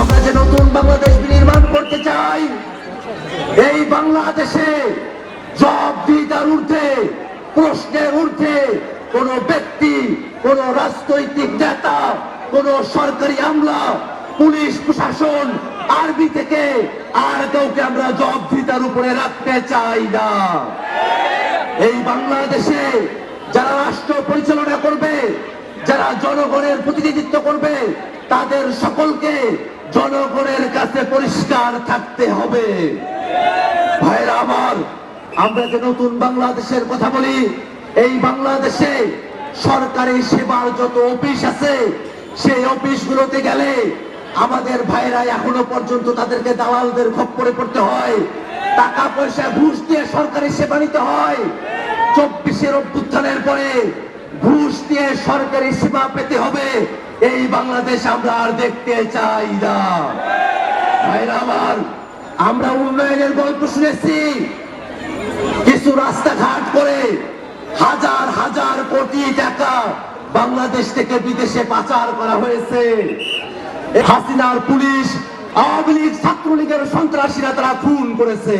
আমরা যে নতুন বাংলাদেশ নির্মাণ করতে চাই, এই বাংলাদেশে জব দিদার ঊর্ধ্বে, প্রশ্নের ঊর্ধ্বে কোন ব্যক্তি, কোন রাজনৈতিক নেতা, কোন সরকারি আমলা, পুলিশ প্রশাসন, আর্মি থেকে আর কাউকে আমরা জব দিদার উপরে রাখতে চাই না। এই বাংলাদেশে যারা রাষ্ট্র পরিচালনা করবে, যারা জনগণের প্রতিনিধিত্ব করবে, তাদের সকলকে জনগণের কাছে পরিষ্কার থাকতে হবে। ভাইরা আমার, আমরা যে নতুন বাংলাদেশের কথা বলি, এই বাংলাদেশে সরকারি সেবার যত অফিস আছে, সেই অফিসগুলোতে গেলে আমাদের ভাইরা এখনও পর্যন্ত তাদেরকে দালালদের খপ্পরে পড়তে হয়। টাকা পয়সা ঘুষ দিয়ে সরকারি সেবা নিতে হয়। চব্বিশের অভ্যুত্থানের পরে ঘুষ দিয়ে সরকারি সেবা পেতে হবে। এই বাংলাদেশ আমরা আর দেখতে চাই না। আমার, আমরা উন্নয়নের গল্প শুনেছি। কিছু রাস্তাঘাট করে হাজার হাজার কোটি টাকা বাংলাদেশ থেকে বিদেশে পাচার করা হয়েছে। হাসিনার পুলিশ, আওয়ামী লীগ ছাত্রলীগের সন্ত্রাসীরা তারা খুন করেছে।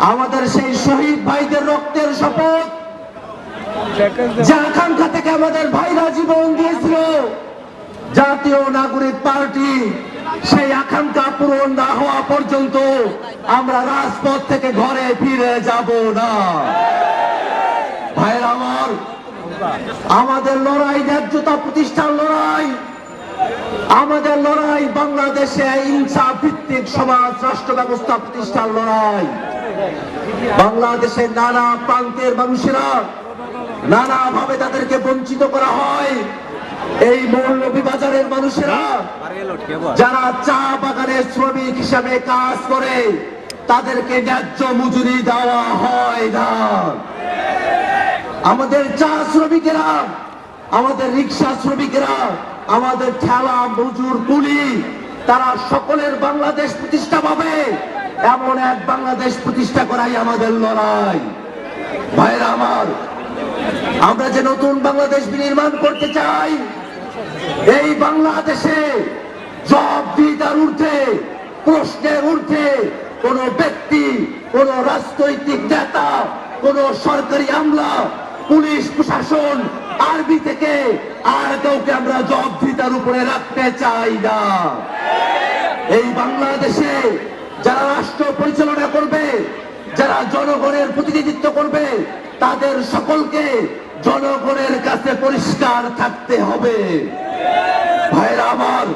আমাদের সেই শহীদ ভাইদের রক্তের শপথ যে থেকে আমাদের ভাইরা জীবন দিয়েছিল, জাতীয় নাগরিক পার্টি, সেই আকাঙ্ক্ষা পূরণ না হওয়া পর্যন্ত আমরা রাজপথ থেকে ঘরে ফিরে যাব না। আমার, আমাদের লড়াই ন্যায্যতা প্রতিষ্ঠার লড়াই, আমাদের লড়াই বাংলাদেশে ইনসাফ ভিত্তিক সমাজ রাষ্ট্র ব্যবস্থা প্রতিষ্ঠার লড়াই। বাংলাদেশের নানা প্রান্তের মানুষেরা নানা ভাবে তাদেরকে বঞ্চিত করা হয়। এই মৌলভীবাজারের মানুষেরা, যারা চা বাগানের শ্রমিক হিসাবে কাজ করে, তাদেরকে ন্যায্য মজুরি দেওয়া হয় না। আমাদের চা শ্রমিকেরা, আমাদের রিক্সা শ্রমিকেরা, আমাদের ঠেলা, মজুর, কুলি, তারা সকলের বাংলাদেশ প্রতিষ্ঠা পাবে। এমন এক বাংলাদেশ প্রতিষ্ঠা করাই আমাদের লড়াই। ভাইরা আমার আমরা যে নতুন বাংলাদেশ নির্মাণ করতে চাই, এই বাংলাদেশে জব দিদার ঊর্ধ্বে, প্রশ্নের ঊর্ধ্বে কোন ব্যক্তি, কোন রাজনৈতিক নেতা, কোন সরকারি আমলা, পুলিশ, প্রশাসন আরবি থেকে আর কাউকে আমরা জব দিদার উপরে রাখতে চাই না। এই বাংলাদেশে যারা রাষ্ট্র পরিচালনা করবে যারা জনগণের প্রতিনিধিত্ব করবে, তাদের সকলকে জনগণের কাছে পরিষ্কার থাকতে হবে। ভাইরা আমার,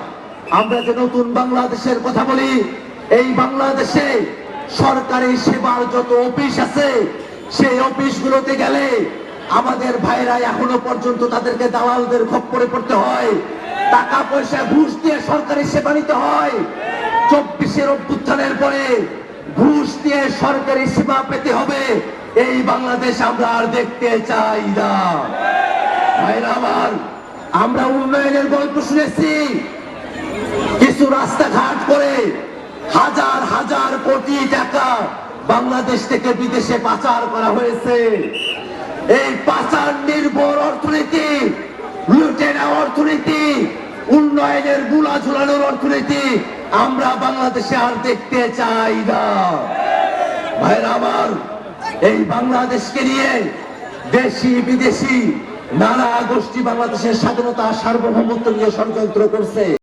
আমরা যে নতুন বাংলাদেশের কথা বলি, এই বাংলাদেশে সরকারি সেবার যত অফিস আছে, সেই অফিসগুলোতে গেলে আমাদের ভাইরা এখনও পর্যন্ত তাদেরকে দালালদের খপ্পরে পড়তে হয়। টাকা পয়সা ঘুষ দিয়ে সরকারি সেবা নিতে হয়। চব্বিশের অভ্যুত্থানের পরে ঘুষ দিয়ে সরকারি সেবা পেতে হবে। এই বাংলাদেশ আমরা আর দেখতে চাই না। আমার, আমরা উন্নয়নের গল্প শুনেছি। কিছু রাস্তাঘাট করে হাজার হাজার কোটি টাকা বাংলাদেশ থেকে বিদেশে পাচার করা হয়েছে। এই পাচার নির্ভর অর্থনীতি লুটে নেওয়া অর্থনীতি উন্নয়নেরগুলা ঝুলানোর অর্থনীতি আমরা বাংলাদেশে আর দেখতে চাই না। ভাইরা আমার, এই বাংলাদেশকে নিয়ে দেশি বিদেশি নানা গোষ্ঠী বাংলাদেশের স্বাধীনতা সার্বভৌমত্ব নিয়ে ষড়যন্ত্র করছে।